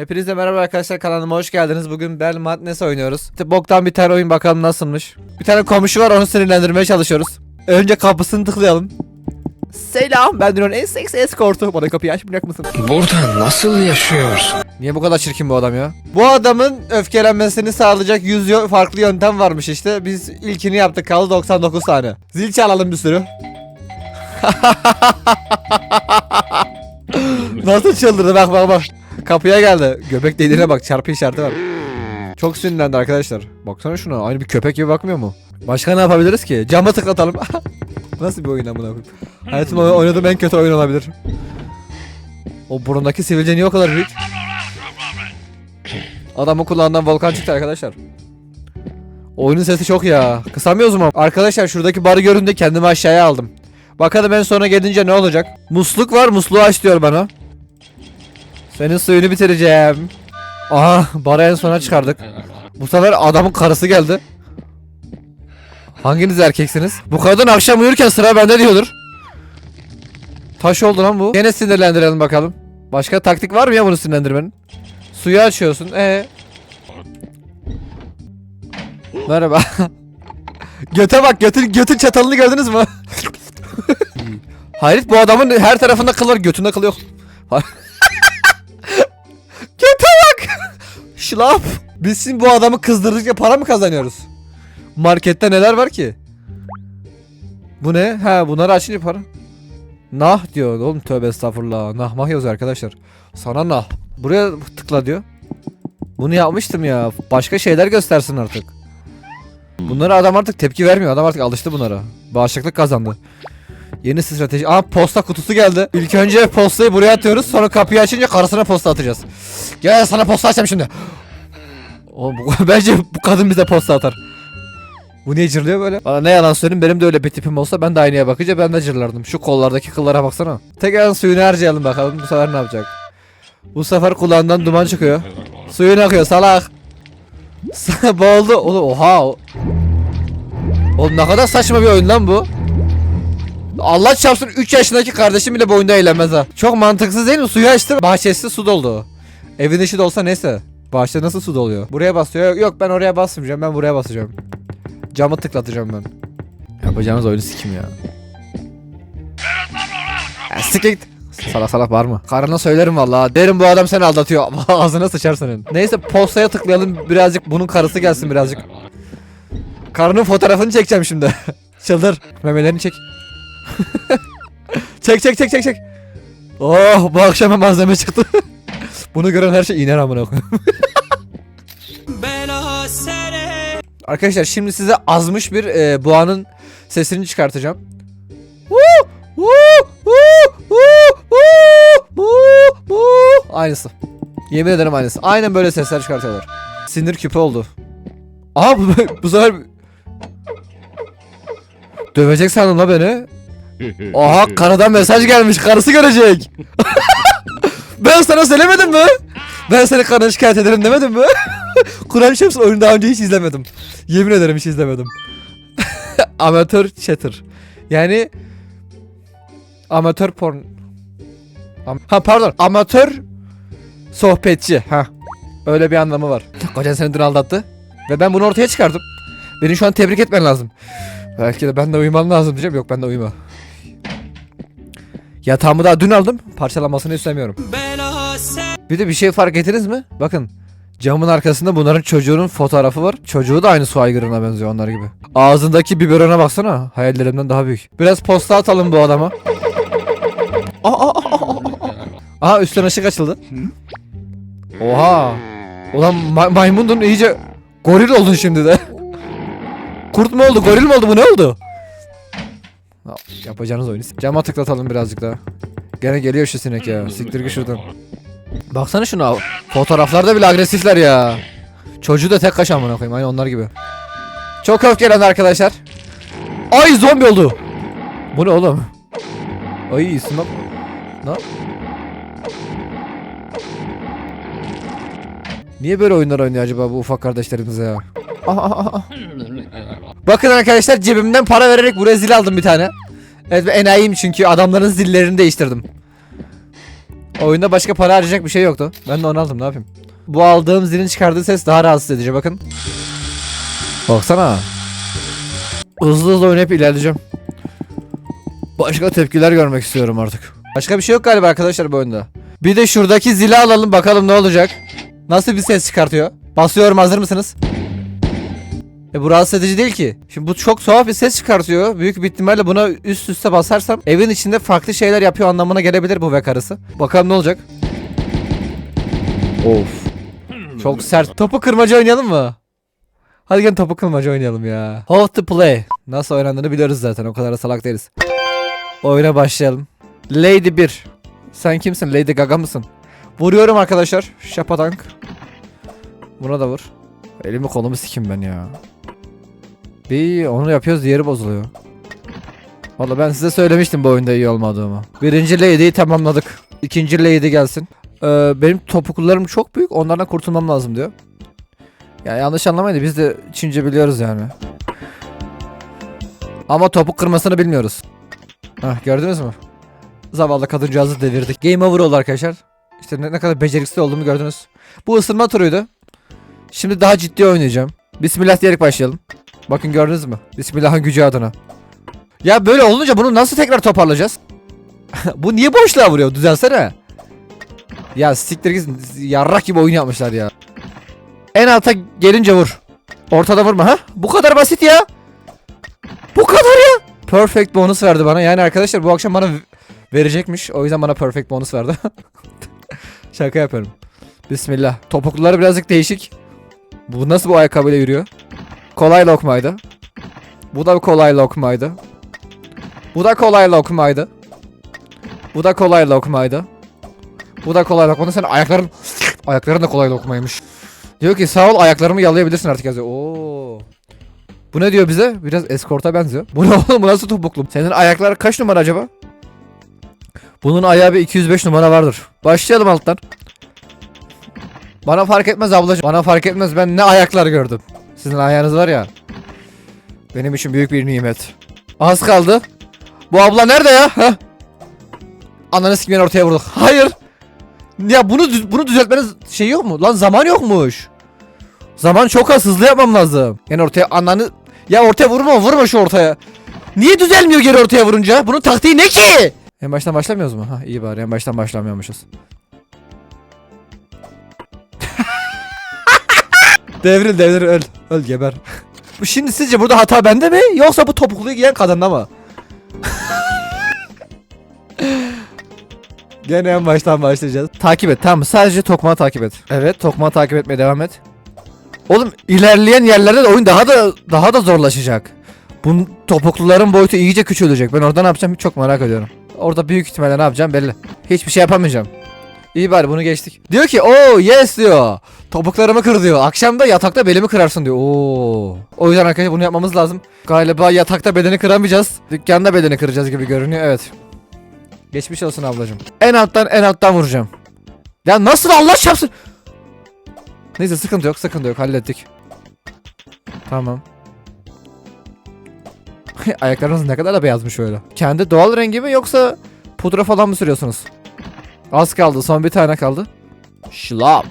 Hepinize merhaba arkadaşlar kanalıma hoş geldiniz. Bugün Bel Madness oynuyoruz. İşte boktan bir tane oyun bakalım nasılmış. Bir tane komşu var onu sinirlendirmeye çalışıyoruz. Önce kapısını tıklayalım. Selam ben dünyanın en seksi eskortu. Bana kapıyı açmayacak mısın? Burada nasıl yaşıyorsun? Niye bu kadar çirkin bu adam ya? Bu adamın öfkelenmesini sağlayacak 100 yo- farklı yöntem varmış işte. Biz ilkini yaptık kaldı 99 tane. Zil çalalım bir sürü. Nasıl çıldırdı bak bak bak. Kapıya geldi. Göbek deliğine bak çarpı işareti var. Çok sinirlendi arkadaşlar. Baksana şuna aynı bir köpek gibi bakmıyor mu? Başka ne yapabiliriz ki? Cama tıklatalım. Nasıl bir oyun amına koyayım? Hayatımda oynadığım en kötü oyun olabilir. O burundaki sivilce niye o kadar büyük? Adamın kulağından volkan çıktı arkadaşlar. Oyunun sesi çok ya. Kısamıyoruz mu? Arkadaşlar şuradaki barı görünce kendimi aşağıya aldım. Bakalım en sona gelince ne olacak? Musluk var musluğu aç diyor bana. Senin suyunu bitireceğim. Aha barı en sona çıkardık. Bu sefer adamın karısı geldi. Hanginiz erkeksiniz? Bu kadın akşam uyurken sıra bende diyordur. Taş oldu lan bu. Gene sinirlendirelim bakalım. Başka taktik var mı ya bunu sinirlendirmenin? Suyu açıyorsun. Ee. Merhaba. Göte bak götün götün çatalını gördünüz mü? Hayret bu adamın her tarafında kıl var götünde kıl yok. Şlap. Biz şimdi bu adamı kızdırdıkça para mı kazanıyoruz? Markette neler var ki? Bu ne? Ha bunları açınca para. Nah diyor oğlum tövbe estağfurullah. Nah mah yazıyor arkadaşlar. Sana nah. Buraya tıkla diyor. Bunu yapmıştım ya. Başka şeyler göstersin artık. Bunlara adam artık tepki vermiyor. Adam artık alıştı bunlara. Bağışıklık kazandı. Yeni strateji. Aa posta kutusu geldi. İlk önce postayı buraya atıyoruz. Sonra kapıyı açınca karısına posta atacağız. Gel sana posta açacağım şimdi. Oğlum bu, bence bu kadın bize posta atar. Bu niye cırlıyor böyle? Bana ne yalan söyleyeyim benim de öyle bir tipim olsa ben de aynaya bakınca ben de cırlardım. Şu kollardaki kıllara baksana. Tekrar suyunu harcayalım bakalım bu sefer ne yapacak. Bu sefer kulağından duman çıkıyor. Suyun akıyor salak. Boğuldu. Oğlum oha. Oğlum ne kadar saçma bir oyun lan bu. Allah çarpsın 3 yaşındaki kardeşim bile bu oyunda eğlenmez ha. Çok mantıksız değil mi? Suyu açtı. Bahçesi su doldu. Evin içi dolsa neyse. Bahçe nasıl su doluyor? Buraya basıyor. Yok ben oraya basmayacağım. Ben buraya basacağım. Camı tıklatacağım ben. Yapacağınız oyunu sikim ya. Ya git. Salak salak var mı? Karına söylerim vallahi. Derim bu adam seni aldatıyor. Ağzına sıçar senin. Neyse postaya tıklayalım birazcık. Bunun karısı gelsin birazcık. Karının fotoğrafını çekeceğim şimdi. Çıldır. Memelerini çek. çek çek çek çek çek. Oh bu akşama malzeme çıktı. Bunu gören her şey iner amına koyayım. Arkadaşlar şimdi size azmış bir e, boğanın sesini çıkartacağım. Aynısı. Yemin ederim aynısı. Aynen böyle sesler çıkartıyorlar. Sinir küpü oldu. Aha bu, bu sefer dövecek sandım la beni. Aha karadan mesaj gelmiş. Karısı görecek. ben sana söylemedim mi? Ben seni karına şikayet ederim demedim mi? Kur'an Şems oyunu daha önce hiç izlemedim. Yemin ederim hiç izlemedim. amatör chatter. Yani amatör porn. Am- ha pardon. Amatör sohbetçi. Ha. Öyle bir anlamı var. Kocan seni dün aldattı. Ve ben bunu ortaya çıkardım. Beni şu an tebrik etmen lazım. Belki de ben de uyumam lazım diyeceğim. Yok ben de uyuma. Yatağımı daha dün aldım. Parçalanmasını istemiyorum. Bir de bir şey fark ettiniz mi? Bakın. Camın arkasında bunların çocuğunun fotoğrafı var. Çocuğu da aynı su aygırına benziyor onlar gibi. Ağzındaki biberona baksana. Hayallerimden daha büyük. Biraz posta atalım bu adama. Aa, aa, aa, aa. Aha üstten ışık açıldı. Oha. Ulan ma- maymundun iyice goril oldun şimdi de. Kurt mu oldu, goril mi oldu, bu ne oldu? Yapacağınız oyunu. Cama tıklatalım birazcık daha. Gene geliyor şu sinek ya. Siktir git şuradan. Baksana şuna. Fotoğraflarda bile agresifler ya. Çocuğu da tek kaş amına koyayım. Aynı onlar gibi. Çok öfkelendi arkadaşlar. Ay zombi oldu. Bu ne oğlum? Ay isim Ne? Niye böyle oyunlar oynuyor acaba bu ufak kardeşlerimiz ya? Bakın arkadaşlar cebimden para vererek buraya zil aldım bir tane. Evet ben enayiyim çünkü adamların zillerini değiştirdim. Oyunda başka para harcayacak bir şey yoktu. Ben de onu aldım ne yapayım. Bu aldığım zilin çıkardığı ses daha rahatsız edici bakın. Baksana. Hızlı hızlı oynayıp ilerleyeceğim. Başka tepkiler görmek istiyorum artık. Başka bir şey yok galiba arkadaşlar bu oyunda. Bir de şuradaki zili alalım bakalım ne olacak. Nasıl bir ses çıkartıyor? Basıyorum hazır mısınız? E bu rahatsız edici değil ki. Şimdi bu çok tuhaf bir ses çıkartıyor. Büyük bir ihtimalle buna üst üste basarsam evin içinde farklı şeyler yapıyor anlamına gelebilir bu ve karısı. Bakalım ne olacak? Of. Çok sert. Topu kırmaca oynayalım mı? Hadi gelin topu kırmaca oynayalım ya. How to play. Nasıl oynandığını biliyoruz zaten. O kadar da salak değiliz. Oyuna başlayalım. Lady 1. Sen kimsin? Lady Gaga mısın? Vuruyorum arkadaşlar. Şapatank. Buna da vur. Elimi kolumu sikim ben ya. Bir onu yapıyoruz diğeri bozuluyor. Valla ben size söylemiştim bu oyunda iyi olmadığımı. Birinci lady'yi tamamladık. İkinci lady gelsin. Ee, benim topuklularım çok büyük onlardan kurtulmam lazım diyor. Ya yanlış anlamayın biz de Çince biliyoruz yani. Ama topuk kırmasını bilmiyoruz. Hah gördünüz mü? Zavallı kadıncağızı devirdik. Game over oldu arkadaşlar. İşte ne, ne kadar beceriksiz olduğumu gördünüz. Bu ısınma turuydu. Şimdi daha ciddi oynayacağım. Bismillah diyerek başlayalım. Bakın gördünüz mü? Bismillah'ın gücü adına. Ya böyle olunca bunu nasıl tekrar toparlayacağız? Bu niye boşluğa vuruyor? Düzelsene. Ya siktir git yarrak gibi oyun yapmışlar ya. En alta gelince vur. Ortada vurma ha? Bu kadar basit ya. Bu kadar ya. Perfect bonus verdi bana. Yani arkadaşlar bu akşam bana verecekmiş. O yüzden bana perfect bonus verdi. Şaka yapıyorum. Bismillah. Topukluları birazcık değişik. Bu nasıl bu ayakkabıyla yürüyor? Kolay lokmaydı. Bu da kolay lokmaydı. Bu da kolay lokmaydı. Bu da kolay lokmaydı. Bu da kolay lokma. Ondan sonra ayakların ayakların da kolay lokmaymış. Diyor ki sağ ol ayaklarımı yalayabilirsin artık yazıyor. Oo. Bu ne diyor bize? Biraz eskorta benziyor. Bu ne oğlum bu nasıl topuklu? Senin ayaklar kaç numara acaba? Bunun ayağı bir 205 numara vardır. Başlayalım alttan. Bana fark etmez ablacığım. Bana fark etmez ben ne ayaklar gördüm. Sizin ayağınız var ya. Benim için büyük bir nimet. Az kaldı. Bu abla nerede ya? Heh. Ananı sikmeyen ortaya vurduk. Hayır. Ya bunu bunu düzeltmeniz şey yok mu? Lan zaman yokmuş. Zaman çok az hızlı yapmam lazım. Yani ortaya ananı ya ortaya vurma vurma şu ortaya. Niye düzelmiyor geri ortaya vurunca? Bunun taktiği ne ki? En baştan başlamıyoruz mu? Ha iyi bari en baştan başlamıyormuşuz. Devril devril öl. Öl geber. Bu Şimdi sizce burada hata bende mi yoksa bu topukluyu giyen kadında mı? Gene en baştan başlayacağız. Takip et tamam sadece tokmağı takip et. Evet tokmağı takip etmeye devam et. Oğlum ilerleyen yerlerde de oyun daha da daha da zorlaşacak. Bu topukluların boyutu iyice küçülecek. Ben orada ne yapacağım çok merak ediyorum. Orada büyük ihtimalle ne yapacağım belli. Hiçbir şey yapamayacağım. İyi bari bunu geçtik. Diyor ki o yes diyor. Topuklarımı kır diyor. Akşam da yatakta belimi kırarsın diyor. Oo. O yüzden arkadaşlar bunu yapmamız lazım. Galiba yatakta bedeni kıramayacağız. Dükkanda bedeni kıracağız gibi görünüyor. Evet. Geçmiş olsun ablacığım. En alttan en alttan vuracağım. Ya nasıl Allah çarpsın? Neyse sıkıntı yok sıkıntı yok hallettik. Tamam. Ayaklarınız ne kadar da beyazmış öyle. Kendi doğal rengi mi yoksa pudra falan mı sürüyorsunuz? Az kaldı son bir tane kaldı. Şlap.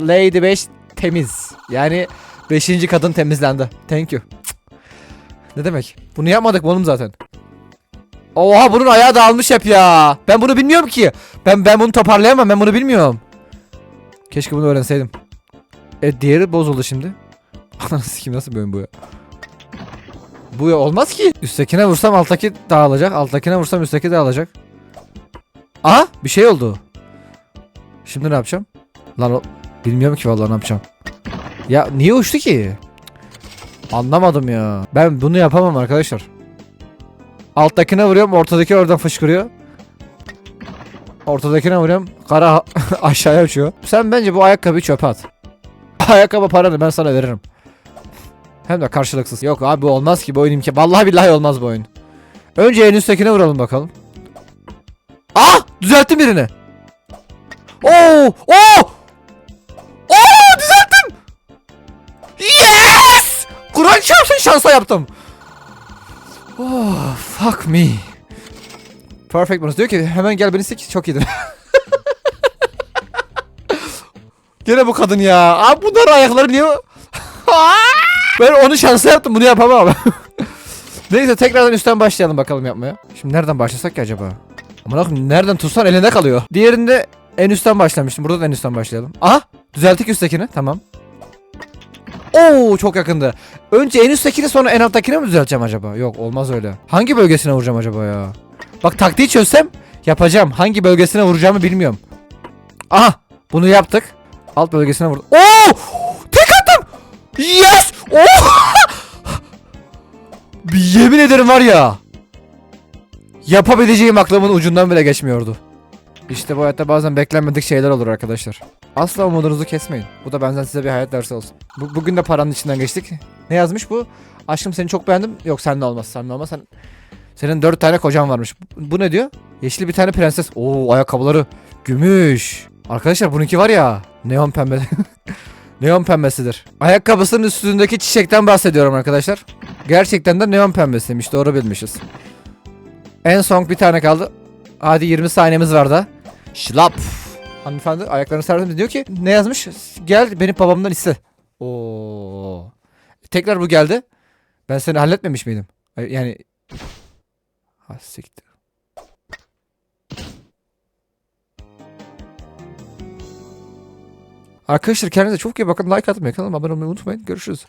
Lady 5 temiz. Yani 5. kadın temizlendi. Thank you. Ne demek? Bunu yapmadık mı oğlum zaten? Oha bunun ayağı dağılmış hep ya. Ben bunu bilmiyorum ki. Ben ben bunu toparlayamam. Ben bunu bilmiyorum. Keşke bunu öğrenseydim. E diğeri bozuldu şimdi. Ananı sikeyim nasıl oyun bu ya? Bu ya olmaz ki. Üsttekine vursam alttaki dağılacak. Alttakine vursam üstteki dağılacak. Aha bir şey oldu. Şimdi ne yapacağım? Lan o... Bilmiyorum ki vallahi ne yapacağım. Ya niye uçtu ki? Anlamadım ya. Ben bunu yapamam arkadaşlar. Alttakine vuruyorum ortadaki oradan fışkırıyor. Ortadakine vuruyorum kara aşağıya uçuyor. Sen bence bu ayakkabıyı çöpe at. Ayakkabı paranı ben sana veririm. Hem de karşılıksız. Yok abi bu olmaz ki bu oyun imkan. Vallahi billahi olmaz bu oyun. Önce en üsttekine vuralım bakalım. Ah! Düzelttim birini. Oo! Oo! Oo! Düzelttim! Yes! Kur'an çarpsın şansa yaptım. Oh, fuck me. Perfect bonus. Diyor ki hemen gel beni sik. Çok iyidir. Gene bu kadın ya. Abi bunların ayakları niye... ben onu şansa yaptım. Bunu yapamam. Neyse tekrardan üstten başlayalım bakalım yapmaya. Şimdi nereden başlasak ki acaba? Aman akım nereden tutsan elinde kalıyor. Diğerinde en üstten başlamıştım. Burada da en üstten başlayalım. Aha düzelttik üsttekini. Tamam. Oo çok yakındı. Önce en üsttekini sonra en alttakini mi düzelteceğim acaba? Yok olmaz öyle. Hangi bölgesine vuracağım acaba ya? Bak taktiği çözsem yapacağım. Hangi bölgesine vuracağımı bilmiyorum. Aha bunu yaptık. Alt bölgesine vurdum. Oo! Tek attım. Yes! Oo! Yemin ederim var ya. Yapabileceğim aklımın ucundan bile geçmiyordu. İşte bu hayatta bazen beklenmedik şeyler olur arkadaşlar. Asla umudunuzu kesmeyin. Bu da benden size bir hayat dersi olsun. Bu- bugün de paranın içinden geçtik. Ne yazmış bu? Aşkım seni çok beğendim. Yok seninle olmaz. Seninle olmaz. Sen... Senin dört tane kocan varmış. Bu, bu ne diyor? Yeşil bir tane prenses. Oo ayakkabıları. Gümüş. Arkadaşlar bununki var ya. Neon pembe. neon pembesidir. Ayakkabısının üstündeki çiçekten bahsediyorum arkadaşlar. Gerçekten de neon pembesiymiş. Doğru bilmişiz. En son bir tane kaldı. Hadi 20 saniyemiz var da. Şlap. Hanımefendi ayaklarını serdim diyor ki ne yazmış? Gel benim babamdan iste. Oo. Tekrar bu geldi. Ben seni halletmemiş miydim? Yani ha siktir. Arkadaşlar kendinize çok iyi bakın. Like atmayı, kanalıma abone olmayı unutmayın. Görüşürüz.